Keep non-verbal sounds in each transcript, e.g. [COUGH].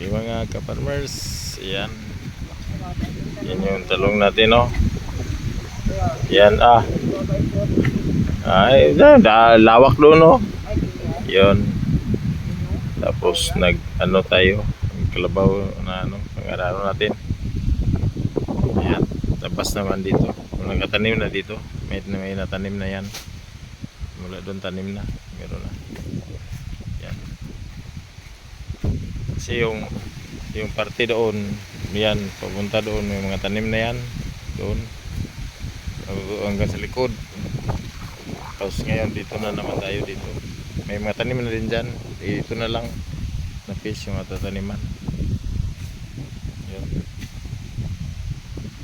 yung mga ka-farmers? Yan. Yan yung talong natin no yan ah. Ay da, da- lawak doon no yun. Tapos nag ano tayo kalabaw na ano pang natin. Yan. Tabas naman dito. Kung nagkatanim na dito. May, may natanim na yan. Mula doon tanim na. Meron na yan kasi yung yung parte doon yan papunta doon may mga tanim na yan doon. Hanggang sa likod. Tapos ngayon dito na naman tayo dito. May mga tanim na din dyan. Dito na lang na fish yung matataniman. Yun.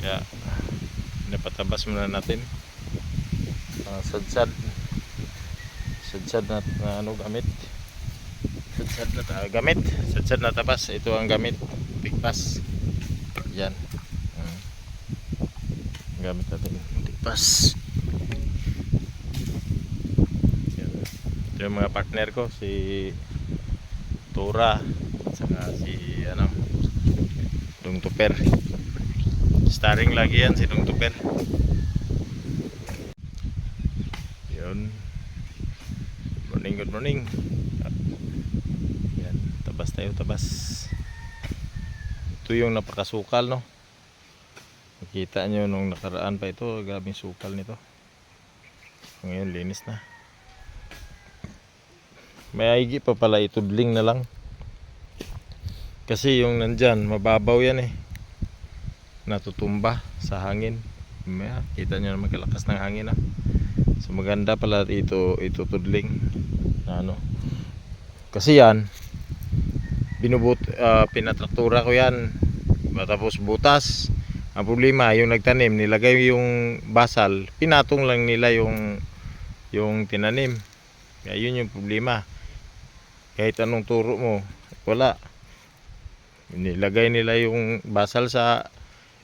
Kaya napatabas muna natin. Mga sadsad. Sadsad na, na ano gamit sadsad na ta- gamit. Sadsad na tabas ito ang gamit. Tikpas yan. Mm. gamit natin. Tikpas yan. ito yung mga partner ko. Si Tura saka si ano Dung Tuper. Starring lagi yan si Dung Tuper. Yun. Morning good morning tayo tabas. Ito yung napakasukal no? Nakita nyo nung nakaraan pa ito grabing sukal nito. Ngayon linis na. May aigi pa pala itudling na lang. Kasi yung nandyan mababaw yan eh. Natutumba sa hangin. May kita nyo naman kalakas ng hangin ah so maganda pala ito itutudling na ano? Kasi yan binubut ah, pinatraktura ko yan. Tapos butas. Ang problema yung nagtanim nilagay yung basal. Pinatong lang nila yung yung tinanim. Kaya yun yung problema. Kahit anong turo mo wala. Nilagay nila yung basal sa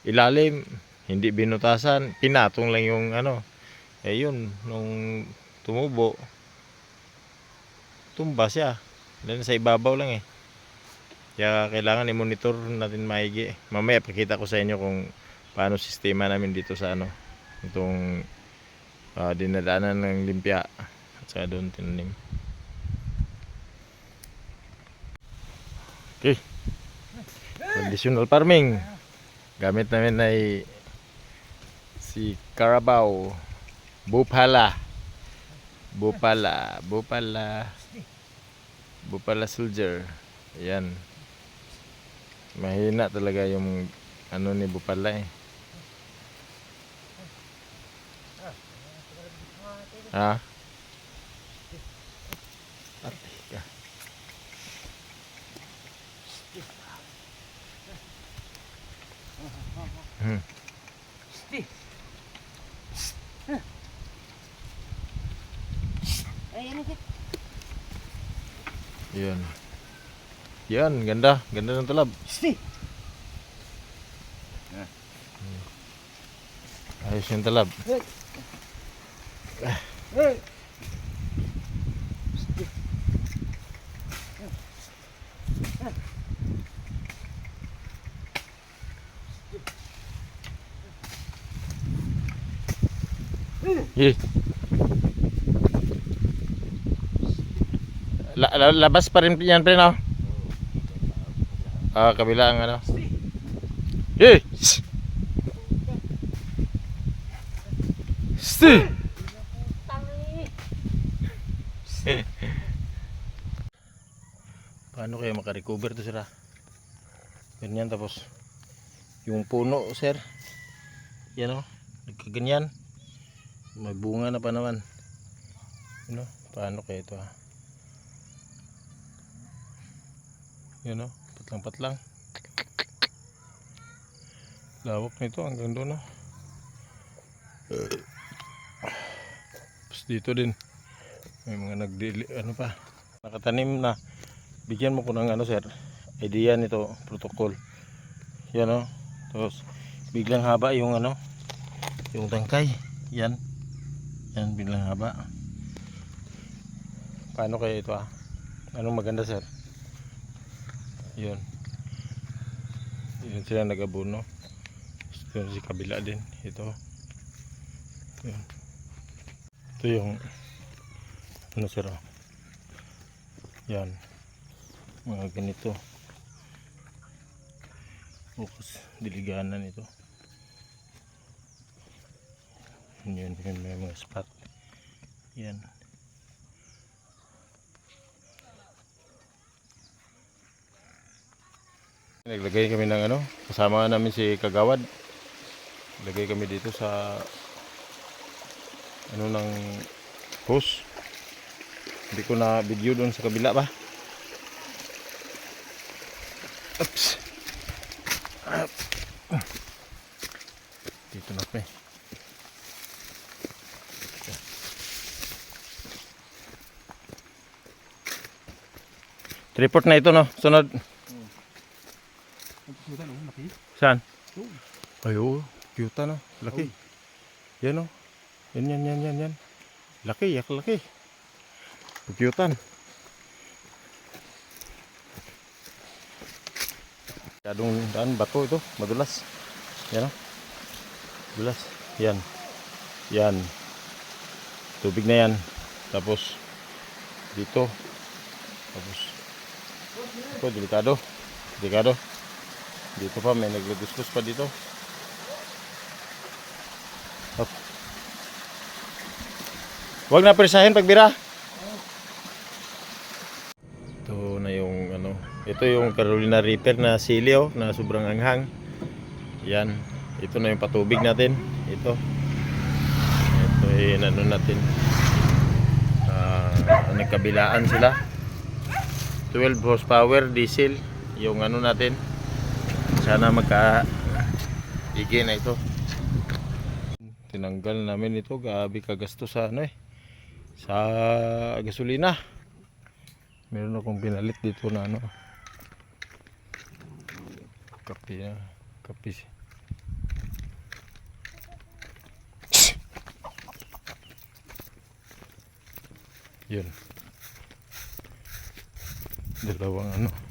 ilalim. Hindi binutasan. Pinatong lang yung ano. Eh yun nung tumubo tumba siya. Then sa ibabaw lang eh kaya kailangan i-monitor natin maigi. Mamaya pakita ko sa inyo kung paano sistema namin dito sa ano itong ah, dinadaanan ng limpya at saka doon tinanim. Okay. Traditional farming. Gamit namin ay si Carabao. Bupala. Bupala. Bupala. Bupala soldier. Ayan mahina talaga yung ano ni Bupala eh ha Ate ka. Hmm. Ang Yan. Ganda. Ganda ng talab. Sti! Ayos yung talab. Hey! Ye. La, la- labas pa rin yan pre no? Ah, kabila ang ano. Ye. Sti. Paano kaya makarecover to sila? Ganyan tapos yung puno, sir. Yan o, nagkaganyan. May bunga na pa naman. Ano, paano kaya ito ha? Yan o, patlang-patlang. Lawak nito hanggang doon o. Tapos dito din. May mga nagdili, ano pa. Nakatanim na bigyan mo ko ng ano sir idea nito protocol yan o tapos biglang haba yung ano yung tangkay yan yan biglang haba paano kaya ito ah anong maganda sir yun Yun sila nag-abuno. Ito si kabila din. Ito. Yun. Ito yung ano sir oh. Yan. Mga ganito. Bukas diliganan ito. Yun, yun may mga spot. Yan. Naglagay kami ng ano, kasama namin si Kagawad. Naglagay kami dito sa ano ng hose. Hindi ko na video doon sa kabila ba. Oops. Dito na kami. Report na ito no. Sunod. Saan? Ay, oo. Cute no. Laki. Yan o. Yan, yan, yan, yan, yan. Laki, yak laki. Cute Kadong daan bato ito, madulas. Yan o. Madulas. Yan. Yan. Tubig na yan. Tapos dito. Tapos ito, delikado. Delikado. Dito pa, may naglugus pa dito. Hop. Huwag na presahin pagbira. Ito na yung ano. Ito yung Carolina Reaper na sili oh, na sobrang anghang. Yan. Ito na yung patubig natin. Ito. Ito yung ano natin. Ah, nagkabilaan sila. 12 horsepower diesel yung ano natin sana magka igi na ito. Tinanggal namin ito. Gabi kagasto sa ano eh. Sa gasolina. Meron akong pinalit dito na ano. Kapi na kapi yun. Dalawang ano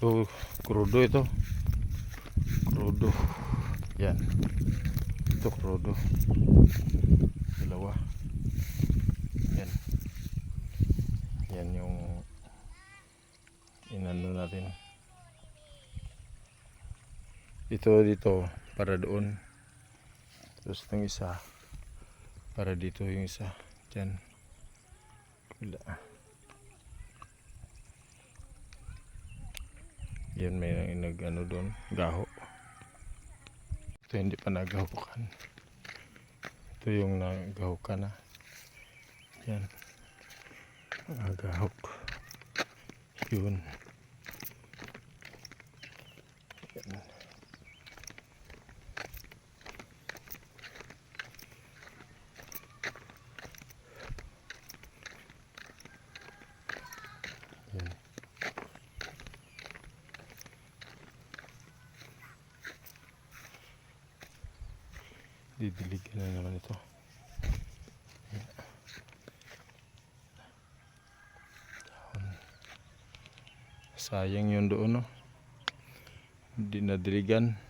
ito krudo ito. Krudo. Yan. Ito krudo. Dalawa. Yan. Yan yung inano natin. Ito dito para doon. Tapos itong isa para dito yung isa. Dyan wala yan may nag ano doon gaho. Ito hindi pa nagahukan. Ito yung nagahukan na. Yan. Nagahok. Yun. Yan Yan. Didiligan na naman ito. Sayang yun doon, no? Hindi nadiligan.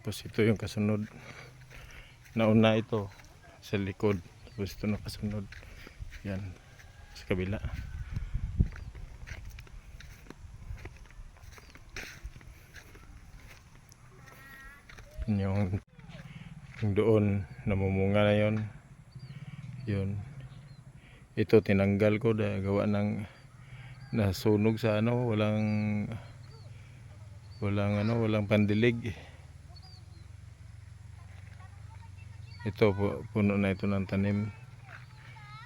Tapos ito yung kasunod. Nauna ito sa likod. Tapos ito na kasunod. Yan. Sa kabila. Yung, yung doon namumunga na yon yun ito tinanggal ko dahil gawa ng nasunog sa ano walang walang ano walang pandilig ito pu- puno na ito ng tanim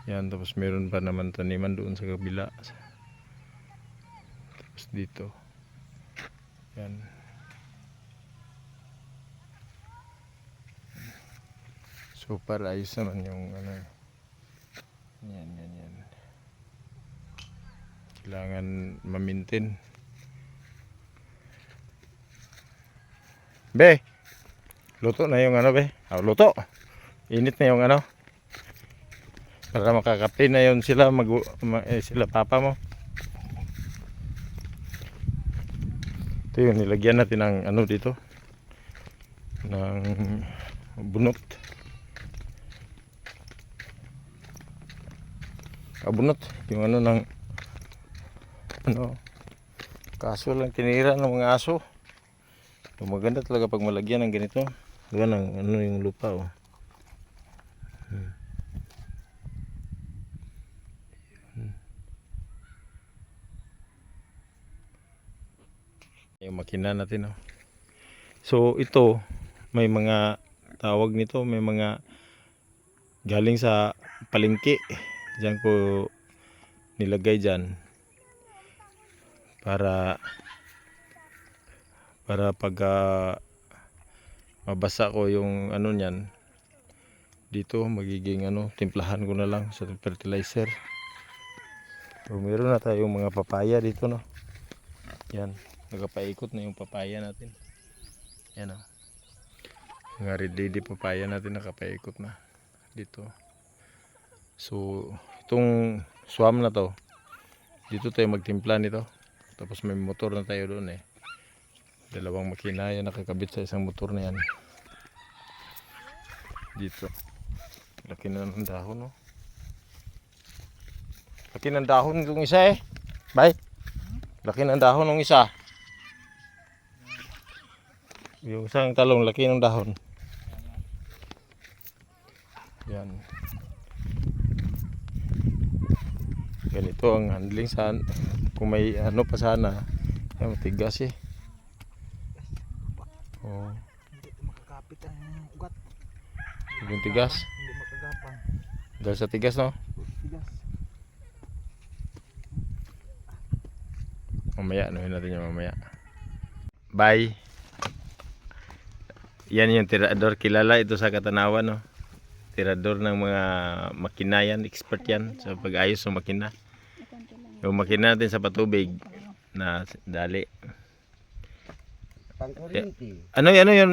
yan, tapos meron pa naman taniman doon sa kabila. Tapos dito. Yan. So para ayos naman yung ano. Yan, yan, yan. Kailangan mamintin. Be! Luto na yung ano be. Ah, luto! Init na yung ano. Para makakape na yun sila, mag, ma, eh, sila papa mo. Ito yung nilagyan natin ng ano dito. Ng bunot. Abunot. Yung ano ng ano kaso lang tinira ng mga aso. Yung maganda talaga pag malagyan ng ganito. Diba ng ano yung lupa oh. Yung makina natin oh. So ito may mga tawag nito, may mga galing sa palengke. Diyan ko nilagay diyan para para pag ah, mabasa ko yung ano niyan dito magiging ano timplahan ko na lang sa fertilizer. So meron na tayong mga papaya dito no? Yan nagapaikot na yung papaya natin. Yan o mga red papaya natin nakapaikot na dito so itong swam na to dito tayo magtimpla nito. Tapos may motor na tayo doon eh. Dalawang makina yan nakakabit sa isang motor na yan. Dito. Laki na ng dahon no? Laki ng dahon itong isa eh. Bay laki ng dahon ng isa. Yung isang talong laki ng dahon yan ganito ang handling. Sa kung may ano pa sana. Ay matigas eh. Oh. Hindi makakapit ang ugat. yung tigas Hindi makagapang. dahil sa tigas no? Tigas. mamaya ano natin yung mamaya. Bye. Yan yung tirador. Kilala ito sa Katanawan no tirador ng mga makina yan expert yan sa pag-ayos ng makina. Yung makina natin sa patubig na dali. Pangkurinti. ano ano yun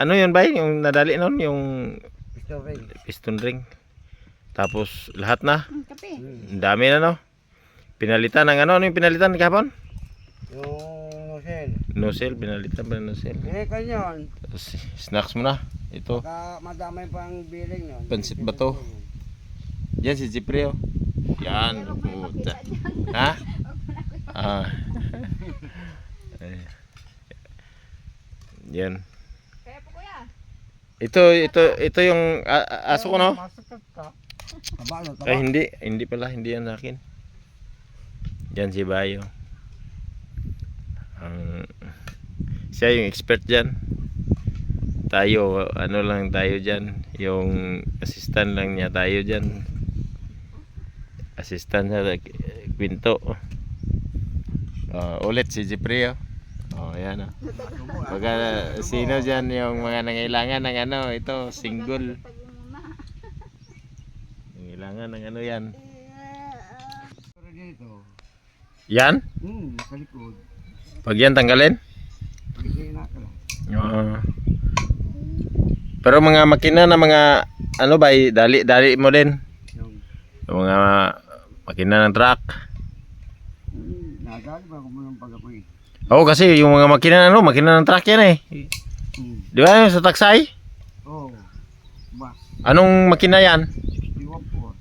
ano yun bay yung nadali nun yung ring. piston ring. Tapos lahat na. Kape. ang dami na no? Pinalitan ng ano? Ano yung pinalitan kahapon Yung nozzle. nozzle pinalitan pa ng nozzle Eh, kanyon. Tapos, snacks mo na ito Baka madamay pang billing nun. Pansit ba to? Yan si Jipre oh. Yan, puta. Ha? [LAUGHS] Ah. Eh. Yan. Kaya po kuya. Ito, ito, ito yung a- aso ko no? Ay hindi, hindi pala, hindi yan akin. Yan si Bayo. Ang siya yung expert diyan. Tayo, ano lang tayo diyan, yung assistant lang niya tayo diyan. Assistant sa kwinto. Ah, ulit si Jeffrey oh. Oh, yan oh. Pag ah, sino diyan yung mga nangailangan ng ano, ito single. Nangailangan ng ano yan. Pero dito. Yan? Hmm, sa likod. Pag yan tanggalin? Oo. Pero mga makina na mga ano ba, eh, dali dali mo din. Yung, mga makina ng truck. nagali ba kung ng pag-apoy? Oo kasi yung mga makina na ano, makina ng truck yan eh. Di ba yung sa taksay? Bas. Anong makina yan?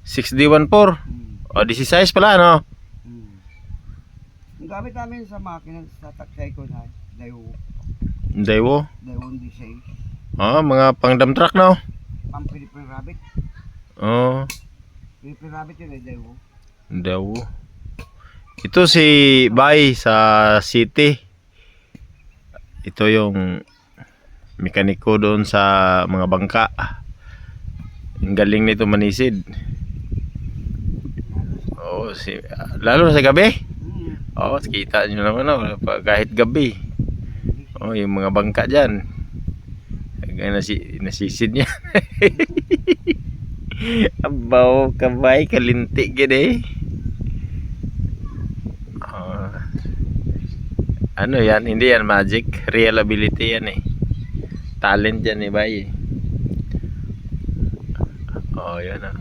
61 po. 6D14. Hmm. O 16 pala ano? Ang gamit namin sa makina sa taksay ko na dayo Daiwo. dayo di say Oh, mga pang dump truck no? pang Philippine rabbit Oh, Philippine rabbit yun eh dayo Daiwo. Ito si Bay sa city. Ito yung mekaniko doon sa mga bangka. Ang galing nito manisid. Oh, si lalo na sa gabi. Oh, kita nyo naman oh, kahit gabi. Oh, yung mga bangka diyan. Nasi nasisid niya. [LAUGHS] Abaw kabay kalinti gede. Oh. Ano yan? Hindi yan magic. Real ability yan eh. Talent yan eh, bay. Oh, yan ah.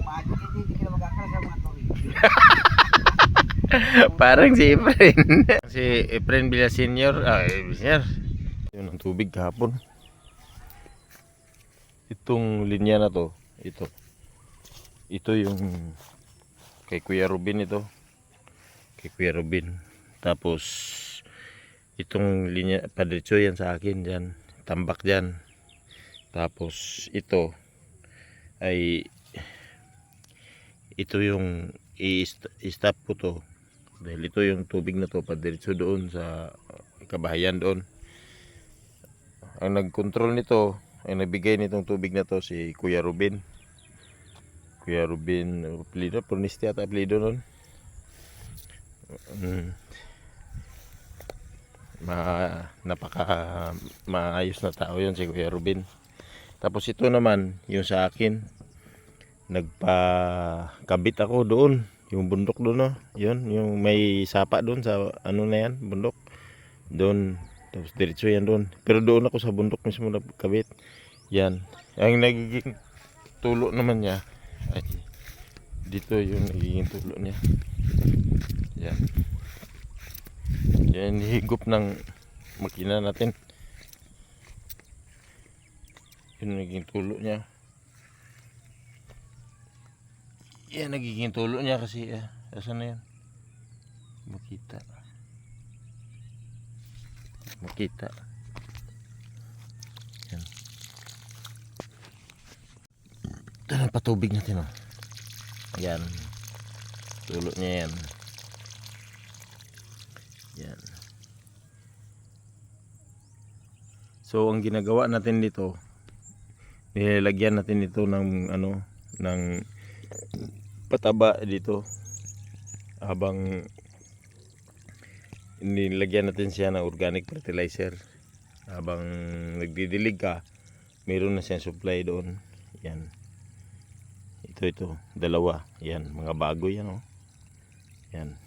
Magic, hindi, ka na magkakaroon sa mga. [LAUGHS] [LAUGHS] Parang si Efren. [LAUGHS] si Efren Villa Senior. Ah, Senior. Yun ang tubig kahapon. Itong linya na to. Ito. Ito yung kay Kuya Rubin ito. Kay Kuya Rubin. Tapos itong linya, padiretso yan sa akin dyan. Tambak dyan. Tapos ito ay ito yung i-stop ko to dahil ito yung tubig na to padiretso doon sa kabahayan doon. Ang nagkontrol nito ang nagbigay nitong tubig na to si Kuya Rubin. Kuya Rubin apelido Purnisti at apelido nun. Mm. ma napaka maayos na tao yun si Kuya Rubin. Tapos ito naman yung sa akin nagpa-kabit ako doon yung bundok doon no yun yung may sapa doon sa ano na yan bundok. Doon. Tapos diretso yan doon. Pero doon ako sa bundok mismo nagkabit yan. Ang nagiging tulo naman niya ay dito yung nagiging tulo niya. Yan. Yan higop ng makina natin. Yun nagiging tulo niya yan nagiging tulo niya kasi ah, asan na yan makita. Makita. Yan. Ito na patubig natin oh. Yan. Tulo niya yan. Yan. So ang ginagawa natin dito nilalagyan natin ito ng ano ng pataba dito. Habang nilagyan natin siya ng organic fertilizer. Habang nagdidilig ka meron na siyang supply doon. Yan. Ito ito. Dalawa. Yan. Mga bago yan oh. Yan.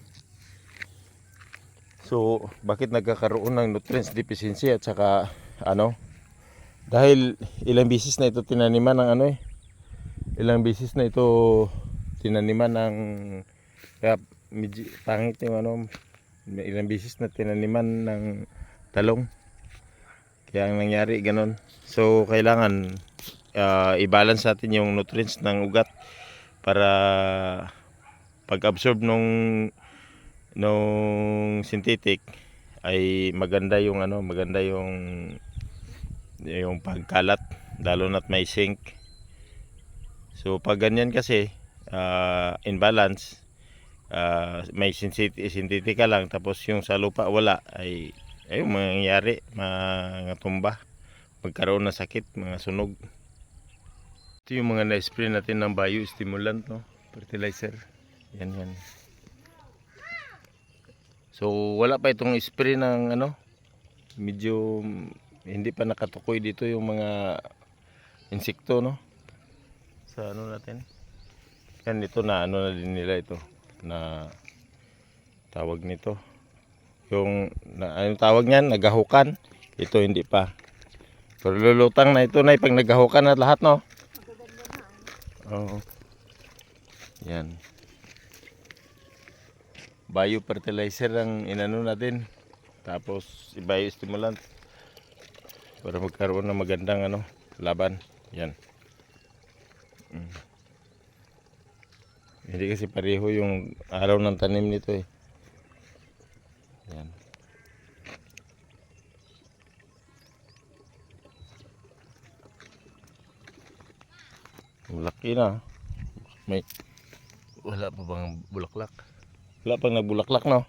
So bakit nagkakaroon ng nutrients deficiency at saka ano? Dahil ilang bisis na ito tinaniman ng ano eh. Ilang bisis na ito tinaniman ng kaya medyo pangit yung ano may ilang bisis na tinaniman ng talong. Kaya ang nangyari ganon so kailangan ah, i-balance natin yung nutrients ng ugat para pag-absorb nung nung synthetic ay maganda yung ano maganda yung yung pagkalat lalo na't may zinc so pag ganyan kasi ah, imbalance ah, may synthetic, synthetic ka lang tapos yung sa lupa wala ay ay mangyayari mga tumba magkaroon ng sakit mga sunog. Ito yung mga na-spray natin ng biostimulant no? Fertilizer. Yan yan. So wala pa itong spray ng ano medyo hindi pa nakatukoy dito yung mga insekto no? Sa ano natin yan ito na ano na din nila ito na tawag nito. Yung na, anong tawag niyan? Nagahukan. Ito hindi pa. Pero lulutang na ito na pag nagahukan na lahat no? Oo. Yan. Biofertilizer ang inano natin tapos biostimulant. Para magkaroon ng magandang ano laban. Yan. Mm. Hindi kasi pareho yung araw ng tanim nito eh. Yan. Malaki na. May wala pa bang bulaklak? Wala pang nagbulaklak no?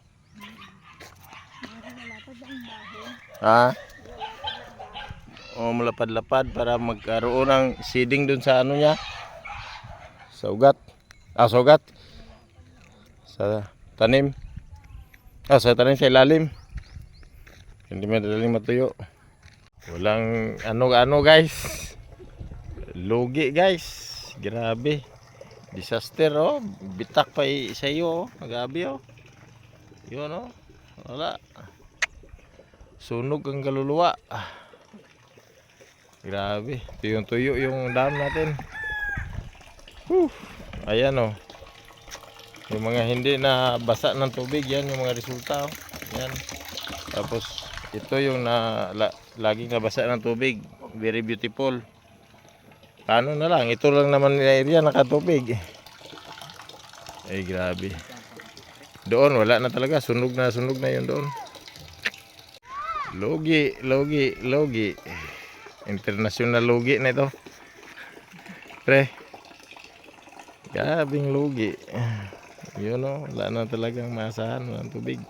Ha? O malapad-lapad para magkaroon ng seeding dun sa ano niya. Sa ugat. Ah, sa tanim. Ah, sa tanim sa ilalim. Hindi madaling matuyo. Walang ano-ano guys. Lugi guys. Grabe. Disaster oh. Bitak pa sa iyo oh. Magabi oh. Yun oh. Wala. Sunog ang kaluluwa. Grabe. Tuyong tuyo yung dam natin. Whew. Ayan oh. Yung mga hindi na basa ng tubig, yan yung mga resulta. Oh. Yan. Tapos ito yung na la, laging nabasa ng tubig. Very beautiful. Paano na lang, ito lang naman nila area nakatubig. Ay grabe. Doon wala na talaga, sunog na sunog na yun doon. Logi, logi, logi. International logi na ito. Pre. Gabing lugi. Yun o, wala na talagang maasahan ng tubig.